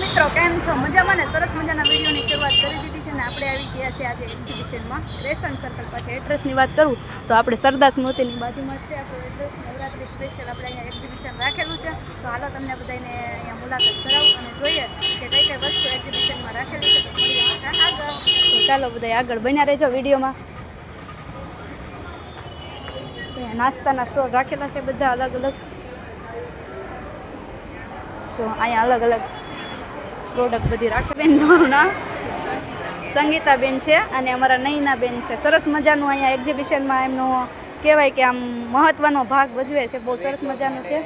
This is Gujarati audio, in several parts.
મિત્રો, કેમ છો? મજામાં ને? સરસ મજાના વિડીયોની શરૂઆત કરી દીધી છે ને આપણે આવી ગયા છે આજે એક્ઝિબિશનમાં રેશન સર્કલ પાસે એડ્રેસની વાત કરું, તો આપણે સરદાર સ્મૃતિની બાજુમાં છે. આપણું એડ્રેસ નવરાત્રી સ્પેશિયલ આપણે અહીંયા એક્ઝિબિશન રાખેલું છે. તો હાલો તમને બધાને અહીંયા મુલાકાત કરાવું અને જોઈએ કે કઈ કઈ વસ્તુ એક્ઝિબિશનમાં રાખેલી છે. આગળ. ચાલો બધા આગળ બન્યા રહેજો વિડીયોમાં. અહીંયા નાસ્તાના સ્ટોર રાખેલા છે બધા અલગ અલગ. જો અહીંયા અલગ અલગ પ્રોડક્ટ બધી રાખે. બેન તમારું નામ સંગીતાબેન છે અને અમારા નૈના બેન છે. સરસ મજાનું અહીંયા એક્ઝિબિશનમાં એમનો કહેવાય કે આમ મહત્ત્વનો ભાગ ભજવે છે. બહુ સરસ મજાનું છે.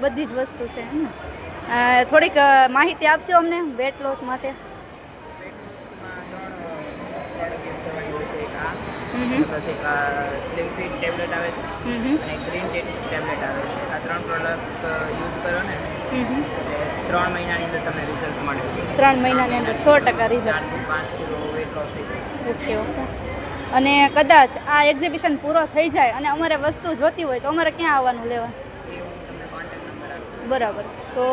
બધી જ વસ્તુ છે. થોડીક માહિતી આપશો અમને વેટ લોસ માટે? હમ. હમ. પ્લસ એક સ્લિમ ફિટ ટેબ્લેટ આવે છે. હમ હમ. અને ગ્રીન ટેબ્લેટ આવે છે. આ ત્રણ પ્રોડક્ટ યુઝ કરો ને ત્રણ મહિનાની અંદર તમને રિઝલ્ટ મળે છે. ત્રણ મહિનાની અંદર સો ટકા રિઝલ્ટ પાંચ kilo weight loss okay okay અને કદાચ આ એક્ઝિબિશન પૂરો થઈ જાય અને અમારે વસ્તુ જોતી હોય તો અમારે ક્યાં આવવાનું લેવા? બરાબર. તો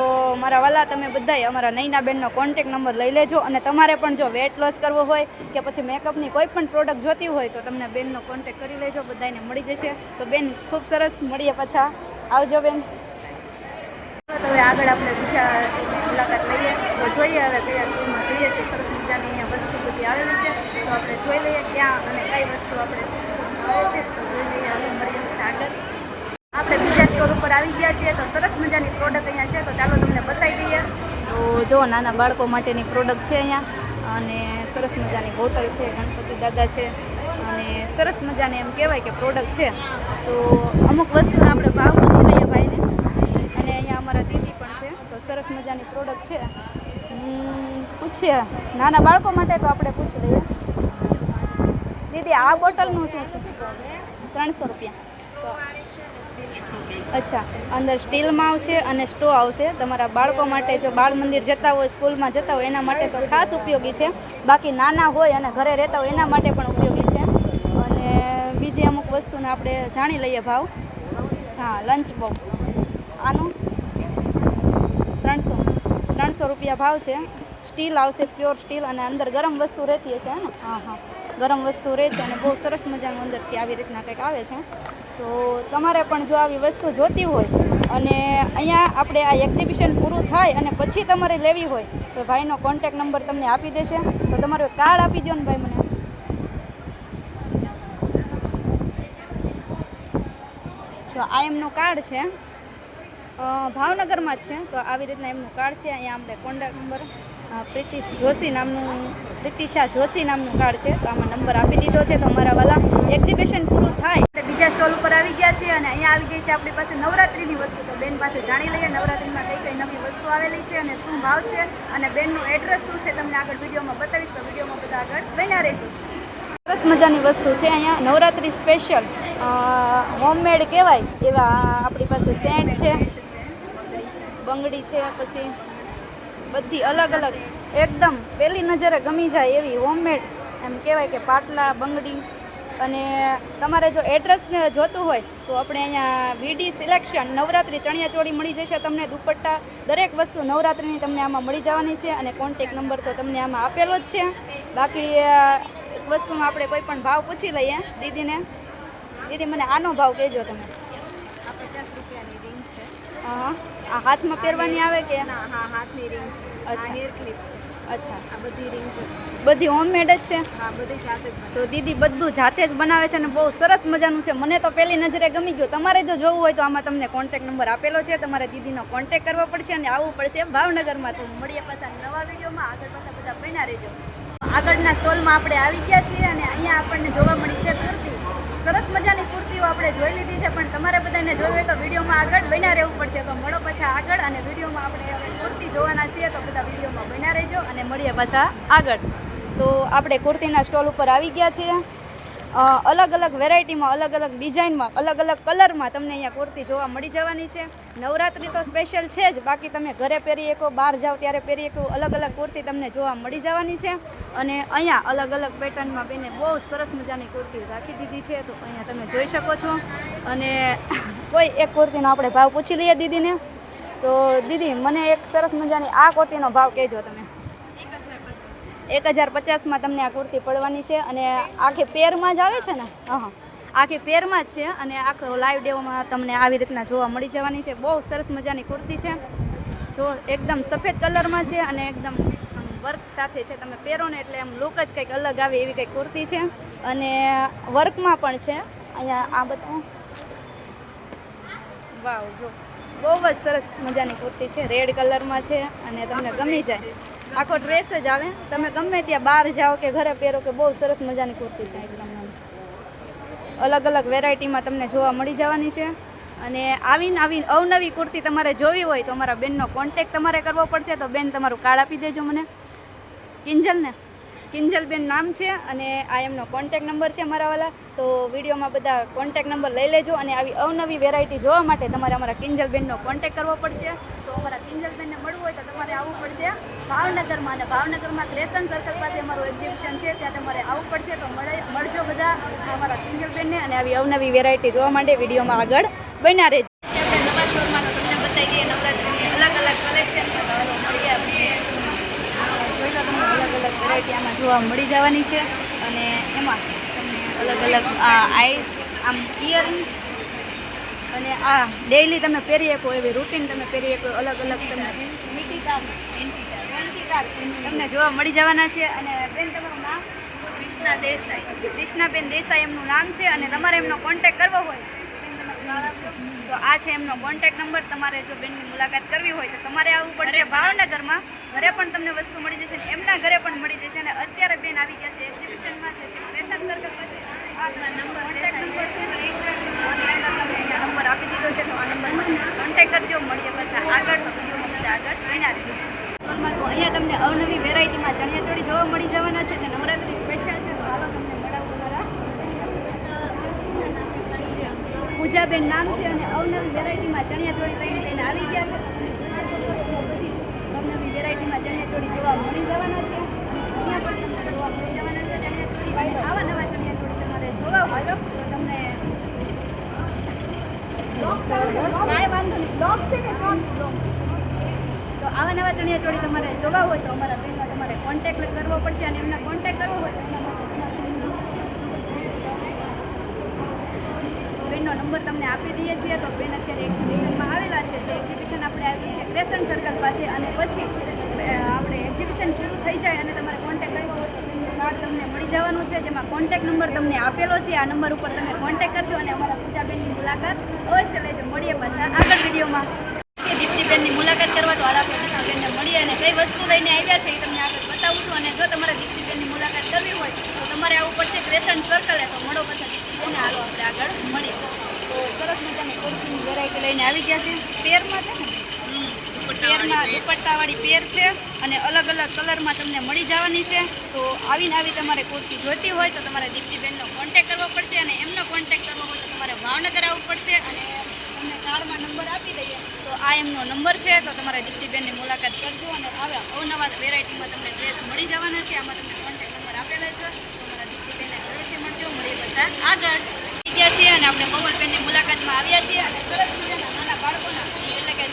મારા વાલા તમે બધાય અમારા નૈના બેનનો કોન્ટેક નંબર લઈ લેજો અને તમારે પણ જો વેટ લોસ કરવો હોય કે પછી મેકઅપની કોઈ પણ પ્રોડક્ટ જોતી હોય તો તમને બેનનો કોન્ટેક કરી લેજો બધાને મળી જશે. તો બેન ખૂબ સરસ. મળીએ પાછા. આવજો બેન. આગળ આપણે બીજા મુલાકાત લઈએ તો જોઈએ હવે કયા સ્કૂલમાં જોઈએ છે સરસ મજાની અહીંયા વસ્તુ બધી આવેલી છે. તો આપણે જોઈ લઈએ ક્યાં અને કઈ વસ્તુ આપણે આવે છે. તો જોઈ લઈએ હવે મળીએ આગળ. આપણે બીજા સ્ટોર ઉપર આવી ગયા છીએ તો સરસ મજાની પ્રોડક્ટ અહીંયા છે. તો ચાલો તમને બતાવી દઈએ. તો જો નાના બાળકો માટેની પ્રોડક્ટ છે અહીંયા. અને સરસ મજાની બોટલ છે, ગણપતિ દાદા છે. અને સરસ મજાની એમ કહેવાય કે પ્રોડક્ટ છે. તો અમુક વસ્તુના આપણે ભાવ પૂછી લઈએ ભાઈને અને અહીંયા અમારા દીદી પણ છે તો સરસ મજાની પ્રોડક્ટ છે. પૂછીએ. નાના બાળકો માટે તો આપણે પૂછી લઈએ. દીદી, આ બોટલનું શું છે? ત્રણસો રૂપિયા. અચ્છા, અંદર સ્ટીલમાં આવશે અને સ્ટો આવશે. તમારા બાળકો માટે જો બાળ મંદિર જતા હોય, સ્કૂલમાં જતા હોય, એના માટે તો ખાસ ઉપયોગી છે. બાકી નાના હોય અને ઘરે રહેતા હોય, એના માટે પણ ઉપયોગી છે. અને બીજી અમુક વસ્તુને આપણે જાણી લઈએ ભાવ. હા લંચ બોક્સ આનું? ત્રણસો રૂપિયા ભાવ છે. સ્ટીલ આવશે પ્યોર સ્ટીલ અને અંદર ગરમ વસ્તુ રહેતી હશે ને? હા હા. ગરમ વસ્તુ રહે છે અને બહુ સરસ મજાનું અંદરથી આવી રીતના કંઈક આવે છે. તો તમારે પણ જો આવી વસ્તુ જોતી હોય અને અહીંયા આપણે આ એક્ઝિબિશન પૂરું થાય અને પછી તમારે લેવી હોય તો ભાઈનો કોન્ટેક નંબર તમને આપી દેશે. તો તમારો કાર્ડ આપી દો ને ભાઈ મને. જો આ એમનું કાર્ડ છે. ભાવનગરમાં છે. તો આવી રીતના એમનું કાર્ડ છે. અહીંયા આપણે કોન્ટેક્ટ નંબર પ્રીતિશ જોશી નામનું, પ્રીતિશા જોશી નામનું કાર્ડ છે. તો આમાં નંબર આપી દીધો છે. તો અમારા વાલા એક્ઝિબિશન પૂરું થાય. બીજા સ્ટોલ ઉપર આવી ગયા છે અને અહીંયા આવી ગઈ છે આપણી પાસે નવરાત્રિની વસ્તુ. તો બેન પાસે જાણી લઈએ નવરાત્રિમાં કઈ કઈ નવી વસ્તુ આવેલી છે અને શું ભાવ છે અને બેનનું એડ્રેસ શું છે તમને આગળ વિડીયોમાં બતાવીશ. તો વિડીયોમાં બધા આગળ બન્યા રહેજો. સરસ મજાની વસ્તુ છે અહીંયા. નવરાત્રિ સ્પેશિયલ હોમમેડ કહેવાય એવા આપણી પાસે સેન્ટ છે. બંગડી છે, પછી બધી અલગ અલગ. એકદમ પહેલી નજરે ગમી જાય એવી હોમમેડ એમ કહેવાય કે પાટલા, બંગડી. અને તમારે જો એડ્રેસને જોતું હોય, તો આપણે અહીંયા વીડી સિલેક્શન નવરાત્રિ ચણિયાચોળી મળી જશે તમને દુપટ્ટા. દરેક વસ્તુ નવરાત્રિની તમને આમાં મળી જવાની છે અને કોન્ટેક નંબર તો તમને આમાં આપેલો જ છે. બાકી એક વસ્તુમાં આપણે કોઈ પણ ભાવ પૂછી લઈએ દીદીને. દીદી, મને આનો ભાવ કહેજો તમે. પચાસ રૂપિયાની રિંગ છે હા. આ હાથમાં પહેરવાની આવે કે? ના હા હાથની રિંગ છે. અચ્છા. હેર ક્લિપ છે. અચ્છા. આ બધી રિંગ છે. બધી હોમમેડ જ છે? હા બધી જાતે જ તો દીદી બધું જાતે જ બનાવે છે અને બહુ સરસ મજાનું છે. મને તો પહેલી નજરે ગમી ગયું. તમારે જો જોવું હોય તો આમાં તમને કોન્ટેક નંબર આપેલો છે. તમારે દીદીનો કોન્ટેક કરવો પડશે અને આવવું પડશે ભાવનગરમાં. તો મળીએ પાછા નવા વિડીયોમાં. આગળ પાછા બધા બન્યા રહેજો. આગળના સ્ટોલમાં આપણે આવી ગયા છીએ અને અહીંયા આપણને જોવા મળી છે કુર્તી સરસ મજાની કુર્તીઓ આપણે જોઈ લીધી છે, પણ તમારે બધાને જોયું હોય તો વિડીયોમાં આગળ બન્યા રહેવું પડશે. તો મળો પાછા આગળ અને વિડીયોમાં આપણે કુર્તી જોવાના છીએ, તો બધા વિડીયોમાં બન્યા રહેજો અને મળીએ પાછા આગળ. તો આપણે કુર્તીના સ્ટોલ ઉપર આવી ગયા છીએ. અલગ અલગ વેરાયટીમાં, અલગ અલગ ડિઝાઇનમાં, અલગ અલગ કલરમાં તમને અહીંયા કુર્તી જોવા મળી જવાની છે. નવરાત્રિ તો સ્પેશિયલ છે જ. બાકી તમે ઘરે પહેરી શકો, બહાર જાઓ ત્યારે પહેરી શકો, અલગ અલગ કુર્તી તમને જોવા મળી જવાની છે. અને અહીંયા અલગ અલગ પેટર્નમાં બેને બહુ સરસ મજાની કુર્તી રાખી દીધી છે. તો અહીંયા તમે જોઈ શકો છો. અને કોઈ એક કુર્તીનો આપણે ભાવ પૂછી લઈએ દીદીને. તો દીદી, મને એક સરસ મજાની આ કુર્તીનો ભાવ કહેજો તમે. એક એક હજાર પચાસમાં તમને આ કુર્તી પડવાની છે અને આખી પેરમાં જ આવે છે ને? હા આખી પેરમાં જ છે અને આખો લાઈવ ડેવોમાં તમને આવી રીતના જોવા મળી જવાની છે. બહુ સરસ મજાની કુર્તી છે. જો એકદમ સફેદ કલરમાં છે અને એકદમ વર્ક સાથે છે. તમે પહેરો ને એટલે એમ લુક જ કંઈક અલગ આવે એવી કંઈક કુર્તી છે. અને વર્કમાં પણ છે. અહીંયા આ બધું વાવ જો. બહુ જ સરસ મજાની કુર્તી છે. રેડ કલરમાં છે અને તમને ગમી જાય. આખો ડ્રેસ જ આવે. તમે ગમે ત્યાં બહાર જાઓ કે ઘરે પહેરો કે બહુ સરસ મજાની કુર્તી છે એકદમ અલગ અલગ વેરાયટીમાં તમને જોવા મળી જવાની છે. અને આવીને આવીને અવનવી કુર્તી તમારે જોવી હોય તો અમારા બેનનો કોન્ટેક તમારે કરવો પડશે. તો બેન તમારું કાર્ડ આપી દેજો મને. કિંજલ ને કિંજલબેન નામ છે અને આ એમનો કોન્ટેક નંબર છે મારાવાલા તો વિડીયોમાં બધા કોન્ટેક નંબર લઈ લેજો અને આવી અવનવી વેરાયટી જોવા માટે તમારે અમારા કિંજલબેનનો કોન્ટેક કરવો પડશે. તો અમારા કિંજલબેનને મળવું હોય તો તમારે આવવું પડશે. ભાવનગરમાં અને ભાવનગરમાં ક્રેશન સર્કલ પાસે અમારું એક્ઝિબિશન છે. ત્યાં તમારે આવવું પડશે. તો મળે, મળજો બધા અમારા કિંજલબેનને અને આવી અવનવી વેરાયટી જોવા માટે વિડીયોમાં આગળ. બન્યા રહેજો આપણે નવા શોરમાં તો તમને બતાવી દઈએ નવરાત્રિની અલગ અલગ કલેક્શન મળી ગયા જોઈ લો તમને અલગ અલગ વેરાયટી આમાં જોવા મળી જવાની છે અને એમાં તમને અલગ અલગ આ આઈ આમ ઇયરિંગ અને આ ડેઈલી તમે પહેરી શકો એવી રૂટીન તમે પહેરી શકો અલગ અલગ તમને એન્ટી તમને જોવા મળી જવાના છે અને બેન તમારું નામ? કૃષ્ણા દેસાઈ. કૃષ્ણાબેન દેસાઈ એમનું નામ છે અને તમારે એમનો કોન્ટેક કરવો હોય તો આ છે એમનો કોન્ટેક નંબર તમારે જો બેનની મુલાકાત કરવી હોય તો તમારે આવવું પડશે ભાવનગરમાં. ઘરે પણ તમને વસ્તુ મળી જશે એમના ઘરે પણ મળી જશે અને અત્યારે બેન આવી ગયા છે એક્ઝિબિશનમાં છે. સ્ટેશન સર્કલ પાસે આ નંબર કોન્ટેક નંબર છે. નંબર આપી દીધો છે. તો આ નંબર કોન્ટેક કરજો. મળીએ પાછા આગળ. તો આગળ. જોઈના સ્ટોરમાં અહીંયા તમને અવનવી વેરાયટીમાં ચણિયાચોળી જોવા મળી જવાના છે. જે નવરાત્રી સ્પેશિયલ છે તો હાલો તમને મળાવું મારા પૂજાબેન નામ છે અને અવનવી વેરાયટીમાં ચણિયાચોળી લઈને લઈને આવી ગયા છે. અવનવી વેરાયટીમાં ચણિયાચોળી જોવા મળી જવાના છે. અહીંયા પણ જોવા મળી જવાના છે ચણિયાચોળી આવા નવા ચણિયાચોળી તમારે જોવા હોય તો તમને તો આવા નવા ચણિયાચોળી તમારે જોવા હોય તો અમારા બેનનો તમારે કોન્ટેક્ટ કરવો પડશે અને એમના કોન્ટેક્ટ કરવો હોય તો એના માટે બેનનો નંબર તમને આપી દઈએ છીએ. તો બેન અત્યારે એક્ઝિબિશનમાં આવેલા છે. તો એક્ઝિબિશન આપણે આવી છે ક્રેશન સર્કલ પાસે અને પછી આપણે એક્ઝિબિશન શરૂ થઈ જાય અને તમારે કોન્ટેક કરવો કાર્ડ તમને મળી જવાનું છે. જેમાં કોન્ટેક નંબર તમને આપેલો છે. આ નંબર ઉપર તમે કોન્ટેક કરજો અને અમારા પૂજાબેનની મુલાકાત અવશ્ય લેજો. મળીએ પાછા આગળ વિડીયોમાં. દીપ્તિબેનની મુલાકાત કરવા તો હાલ આપણે દીપ્તિબેનને મળીએ અને કઈ વસ્તુ લઈને આવ્યા છે એ તમને આગળ બતાવું છું. અને જો તમારે દીપ્તિબેનની મુલાકાત કરવી હોય તો તમારે આવવું પડશે ક્રેશન સર્કલે તો મળો પાછા દીપ્તિબેન હાલો આપણે આગળ મળીએ. તો સરસ મજાની કુર્તીની વેરાયટી લઈને આવી ગયા છે. પેરમાં છે ને પેરમાં દુપટ્ટાવાળી પેર છે અને અલગ અલગ કલરમાં તમને મળી જવાની છે. તો આવીને આવી તમારે કુર્તી જોઈતી હોય તો તમારે દીપ્તિબેનનો કોન્ટેક કરવો પડશે અને એમનો કોન્ટેક કરવો હોય તો તમારે ભાવનગર આવવું પડશે. અને તમને કાર્ડમાં નંબર આપી દઈએ. તો આ એમનો નંબર છે તો તમારે દીપ્તિબેનની મુલાકાત કરજો અને આવા અવનવા વેરાયટીમાં તમને ડ્રેસ મળી જવાના છે. આમાં તમને કોન્ટેક નંબર આપેલા છે. છીએ અને આપણે પવનબેનની મુલાકાતમાં આવ્યા છીએ અને સરસ મજાના નાના બાળકોના એટલે કે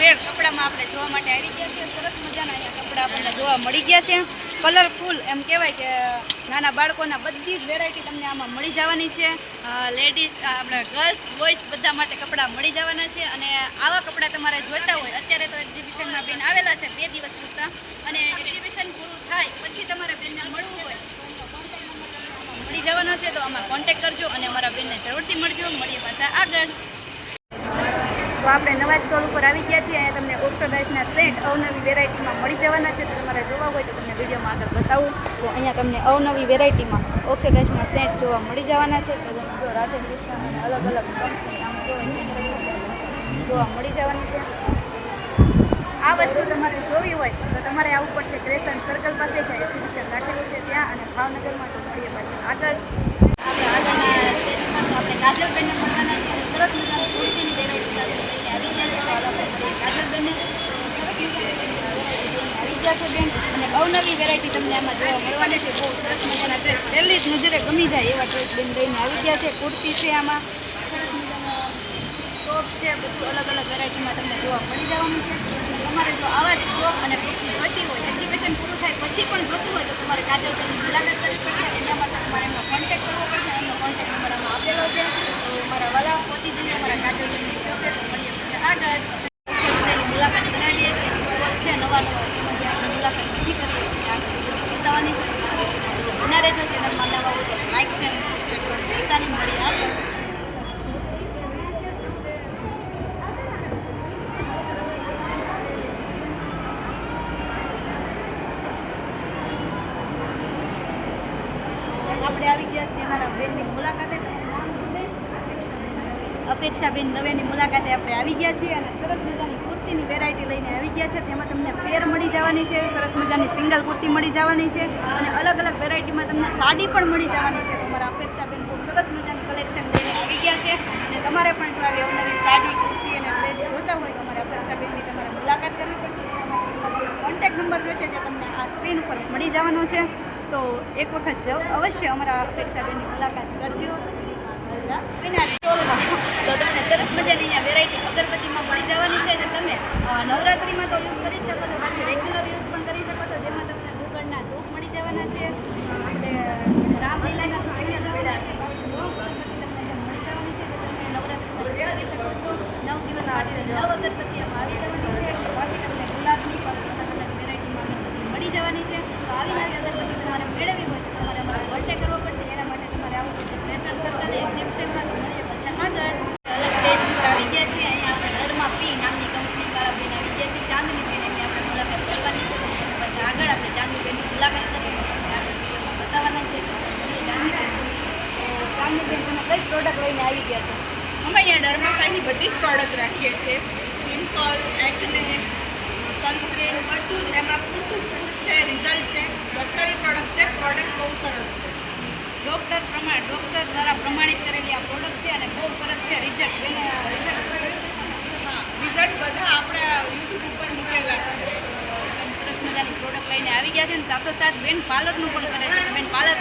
વેર કપડામાં આપણે જોવા માટે આવી ગયા છીએ. સરસ મજાના અહીંયા કપડાં આપણને જોવા મળી ગયા છે. કલરફુલ એમ કહેવાય કે નાના બાળકોના બધી જ વેરાયટી તમને આમાં મળી જવાની છે. લેડીઝ આપણે ગર્લ્સ બોયઝ બધા માટે કપડાં મળી જવાના છે. અને આવા કપડાં તમારે જોઈતા હોય, અત્યારે તો એક્ઝિબિશનમાં બેન આવેલા છે, બે દિવસ પૂરતા. અને એક્ઝિબિશન પૂરું થાય, પછી તમારે બેનને મળવું હોય. મળી જવાનો છે તો આમાં કોન્ટેક્ટ કરજો અને અમારા બેનને જરૂરથી મળજો. મળીએ પાછા આગળ. તો આપણે નવા સ્ટોલ ઉપર આવી ગયા છીએ. અહીંયા તમને ઓક્સોડાઇઝના સેટ અવનવી વેરાયટીમાં મળી જવાના છે. તો તમારે જોવા હોય તો તમને વિડીયોમાં આગળ બતાવું. તો અહીંયા તમને અવનવી વેરાયટીમાં ઓક્સોડાઇઝના સેટ જોવા મળી જવાના છે. તો જો રાધે કૃષ્ણ અલગ અલગ કંપની આમ જોવા જોવા મળી જવાની છે. આ વસ્તુ તમારે જોવી હોય તો તમારે આવવું પડશે ક્રેશન સર્કલ પાસે છે એક્ઝિબિશન રાખેલું છે ત્યાં અને ભાવનગરમાં તો મળીએ પાછળ આગળ. આપણે આગળના સ્ટેજમાં તો આપણે કાજલબેનને મળવાના સરસ મજાની કુર્તીની વેરાયટી સાથે લઈને આવી ગયા છે અને અવનવી વેરાયટી તમને આમાં જોવા મળવાની છે. બહુ સરસ મજાના ડ્રેસ પહેલી જ નજરે ગમી જાય એવા ડ્રેસ બેન લઈને. આવી ગયા છે, કુર્તી છે આમાં. સરસ મજાના ટોપ છે, બધું અલગ અલગ વેરાયટીમાં તમને જોવા મળી જવાનું છે. તમારે જો આવા જ ટોપ અને કુર્તી જોઈતી હોય એક્ઝિબિશન પૂરું થાય પછી પણ જોતું હોય તો તમારે કાજલ સરની મુલાકાત કરવી પડશે. એના માટે તમારે એમનો કોન્ટેક્ટ કરવો પડશે. એમનો કોન્ટેક્ટ નંબર આમાં આપેલો છે. તો મારા વાલા પહોંચી જઈને અમારા કાજલ સરની શોપે તો મળીએ આગળ મુલાકાત કરાવીએ છે નવા નવા જે મુલાકાત નથી કરીએ આગળ બતાવવાની છે. બના રહેજો ચેનલમાં નવા હોય તો લાઈક અને સબસ્ક્રાઈબ કરવાનું મળીએ આગળ આપણે આવી ગયા છીએ અમારા બેનની મુલાકાતે અપેક્ષાબેન દવેની મુલાકાતે આપણે આવી ગયા છીએ અને સરસ મજાની કુર્તીની વેરાયટી લઈને આવી ગયા છે. તેમાં તમને પેર મળી જવાની છે, સરસ મજાની સિંગલ કુર્તી મળી જવાની છે અને અલગ અલગ વેરાયટીમાં તમને સાડી પણ મળી જવાની છે. તમારા અપેક્ષાબેન બહુ સરસ મજાનું કલેક્શન લઈને આવી ગયા છે અને તમારે પણ જો આવી અવનવી સાડી, કુર્તી અને ડ્રેસ જોતા હોય તો અમારે અપેક્ષાબેનની તમારે મુલાકાત કરવી પડશે. કોન્ટેક્ટ નંબર જોશે જે તમને આ સ્ક્રીન ઉપર મળી જવાનો છે. તો એક વખત અવશ્ય અમારા અપેક્ષાબેનની મુલાકાત કરજો. તમને સરસ મજાની અહીંયા વેરાયટી અગરબત્તીમાં મળી જવાની છે જે તમે નવરાત્રિમાં તો યુઝ કરી શકો છો. બાકી રેગ્યુલર યુઝ પણ કરી શકો છો. જેમાં તમને ડુંગરના ધૂપ મળી જવાના છે. આપણે રામલીલાના મળી જવાના છે. તમને તમે નવરાત્રિમાં કરી શકો નવ દિવસ નવ અગરબત્તી આવી જવાની તમને ગુલાબની અલગ વેરાયટીમાં મળી જવાની છે. તો આવી નવી અગરબત્તી તમારે મેળવવી હોય તો તમારે અમારો કોન્ટેક કરવો પડશે. અમે અહીંયા ડર્માફાઈની બધી જ પ્રોડક્ટ રાખીએ છીએ પિમ્પલ એકને સનસ્ક્રીન બધું જ એમાં પૂરતું છે રિઝલ્ટ છે ડૉક્ટરી પ્રોડક્ટ છે પ્રોડક્ટ બહુ સરસ છે ડૉક્ટર પ્રમાણે ડૉક્ટર દ્વારા પ્રમાણિત કરેલી આ પ્રોડક્ટ છે અને બહુ સરસ છે. રિઝલ્ટ રિઝલ્ટ બધા આપણે યુટ્યુબ ઉપર મૂકેલા છે. સરસ મજાની પ્રોડક્ટ લઈને આવી ગયા છે અને સાથોસાથ બેન પાર્લરનું પણ કરે છે. બેન પાર્લર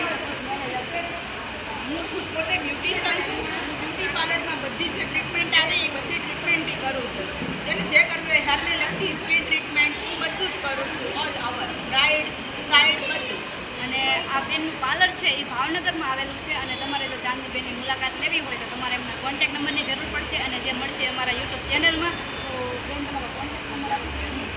હું ખુદ પોતે બ્યુટિશિયન છું. બ્યુટી પાર્લરમાં બધી જે ટ્રીટમેન્ટ આવે એ બધી ટ્રીટમેન્ટ કરું છું. જેને જે કરવું હોય હેરને લગતી સ્કિન ટ્રીટમેન્ટ હું બધું જ કરું છું. ઓલ અવર બ્રાઇડ સાઇડ બધું. અને આ બેનનું પાર્લર છે, એ ભાવનગરમાં આવેલું છે અને તમારે જો ચાંદની બેનની મુલાકાત લેવી હોય તો તમારે એમના કોન્ટેક્ટ નંબરની જરૂર પડશે અને જે મળશે અમારા યુટ્યુબ ચેનલમાં તો બેન તમારો કોન્ટેક્ટ નંબર આપી.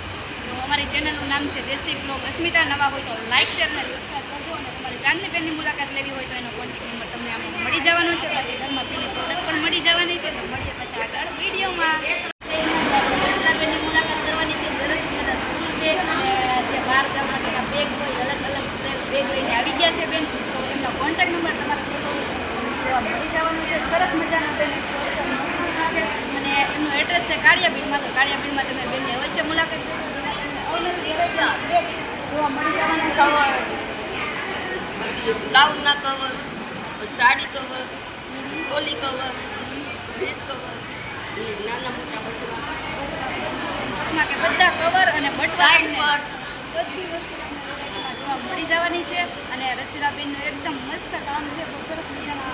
તો અમારી ચેનલનું નામ છે દેશી બ્લોગ અસ્મિતા નવા હોય તો લાઈક શેર અને કરજો અને તમારે ચાંદની બેનની મુલાકાત લેવી હોય તો એનો કોન્ટેક્ટ નંબર તમને આમાં મળી જવાનો છે. ઘરમાં બેની પ્રોડક્ટ પણ મળી જવાની છે, તો મળીએ પછી આગળ વિડીયોમાં બેનની મુલાકાત કરવાની છે સરસ મજાના સ્કૂલ બેગ અને જે બહાર જવા માટેના બેગ હોય અલગ અલગ બેગ લઈને આવી ગયા છે બેન તો એમનો કોન્ટેક્ટ નંબર તમારે મળી જવાનો છે. સરસ મજાના બેન અને એમનું એડ્રેસ છે કાળિયાબીડમાં તો કાળિયાબીડમાં તમે બેનની અવશ્ય મુલાકાત જોવા મળી જવાના છે. પછી બ્લાઉઝના cover sari cover choli cover dress cover નાના મોટા બધા. કે બધા કવર અને બટ સાઈડ પર. બધી વસ્તુ મળી જવાની છે અને રસીલાબેનનું એકદમ મસ્ત કામ છે. બહુ સરસ મજાના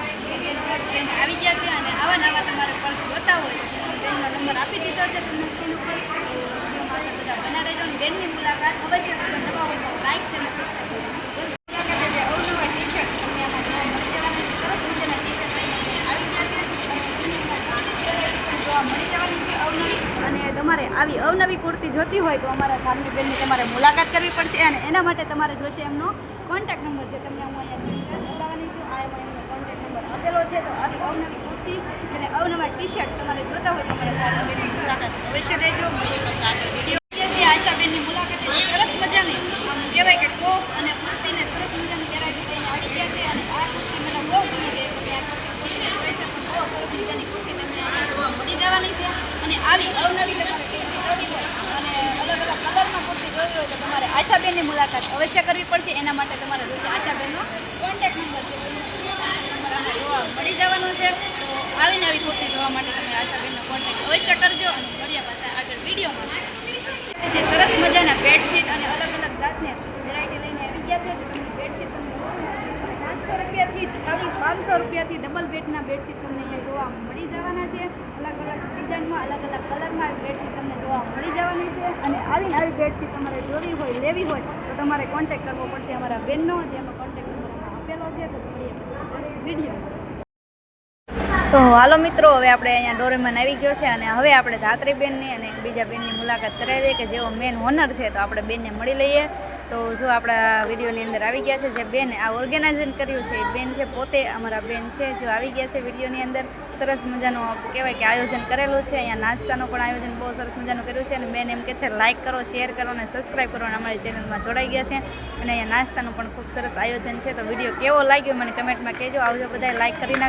આવી ગયા છે અને આવા નવા તમારે પર્સ જોતા હોય બેનનો નંબર આપી દીધો છે. તમને સ્ક્રીન ઉપર બધા બના રહેજો બેનની મુલાકાત અવશ્ય કરજો નવા હોય તો લાઈક છે અને સબસ્ક્રાઈબ મુલાકાતે જે અવનવા ટી-શર્ટ તમને આમાં જોવા મળી જવાના છે સરસ મજાના ટી-શર્ટ લઈને આવી ગયા છે જોવા મળી જવાની છે અવનવી અને તમારે આવી અવનવી જોતી હોય તો અમારા ધાર્મિક બેનની તમારે મુલાકાત કરવી પડશે અને એના માટે તમારે જોશે એમનો કોન્ટેક્ટ નંબર છે તમને હું અહીંયા બતાવવાની છું. આ એમાં એમનો કોન્ટેક્ટ નંબર આપેલો છે. તો આવી અવનવી કુર્તી અને અવનવા ટી શર્ટ તમારે જોતા હોય તો અમારા ધાર્મિક બેનની મુલાકાત અવશ્ય લેજો. આશાબેનની મુલાકાત. સરસ મજાની આમ કહેવાય કે ટોપ અને કુર્તીને સરસ મજાની વેરાયટી લઈને આવી ગયા છે. અને આ કુર્તી મને બહુ ગમી ગઈ મળી જવાની છે. અને આવી અવનવી કુર્તી જોવી હોય અને અલગ અલગ કલરમાં કુર્તી જોવી હોય તો તમારે આશાબેનની મુલાકાત અવશ્ય કરવી પડશે. એના માટે તમારે જોશે આશાબેનનો કોન્ટેક્ટ નંબર છે. જોવા મળી જવાનો છે. તો આવીને આવી પૂર્તિ જોવા માટે તમે આશાબેનનો કોન્ટેક્ટ અવશ્ય કરજો અને મળ્યા પાછા આગળ વિડીયોમાં. જે સરસ મજાના બેડશીટ અને અલગ અલગ જાતને વેરાયટી લઈને આવી ગયા છે. તમને બેડશીટ તમને પાંચસો રૂપિયાથી ખાલી પાંચસો રૂપિયાથી ડબલ બેડના બેડશીટ તમને જોવા મળી જવાના છે. અલગ અલગ ડિઝાઇનમાં અલગ અલગ કલરમાં બેડશીટ તમને જોવા મળી જવાની છે. અને આવીને આવી બેડશીટ તમારે જોવી હોય, લેવી હોય, તો તમારે કોન્ટેક્ટ કરવો પડશે અમારા બેનનો અમે કોન્ટેક્ટ નંબર આપેલો છે. તો મળીએ વીડિયો તો હાલો મિત્રો, હવે આપણે અહીંયા ડોરેમન આવી ગયો છે અને હવે આપણે ધાત્રી બેનની અને બીજા બેનની મુલાકાત કરાવીએ કે જેઓ મેન ઓનર છે, તો આપણે બેનને મળી લઈએ. તો જો આપણા વિડીયોની અંદર આવી ગયા છે જે બેન આ ઓર્ગેનાઇઝન કર્યું છે, એ બેન છે પોતે, અમારા બેન છે, જો આવી ગયા છે વિડીયોની અંદર, સરસ મજાનું કહેવાય કે આયોજન કરેલું છે, અહીંયા નાસ્તાનું પણ આયોજન બહુ સરસ મજાનું કર્યું છે અને બેન એમ કે છે લાઇક કરો શેર કરો અને સબસ્ક્રાઈબ કરો અને અમારી ચેનલમાં જોડાઈ ગયા છે. અને અહીંયા નાસ્તાનું પણ ખૂબ સરસ આયોજન છે, તો વીડિયો કેવો લાગ્યો મને કમેન્ટમાં કહેજો. આવજો બધાએ લાઇક કરી નાખજો.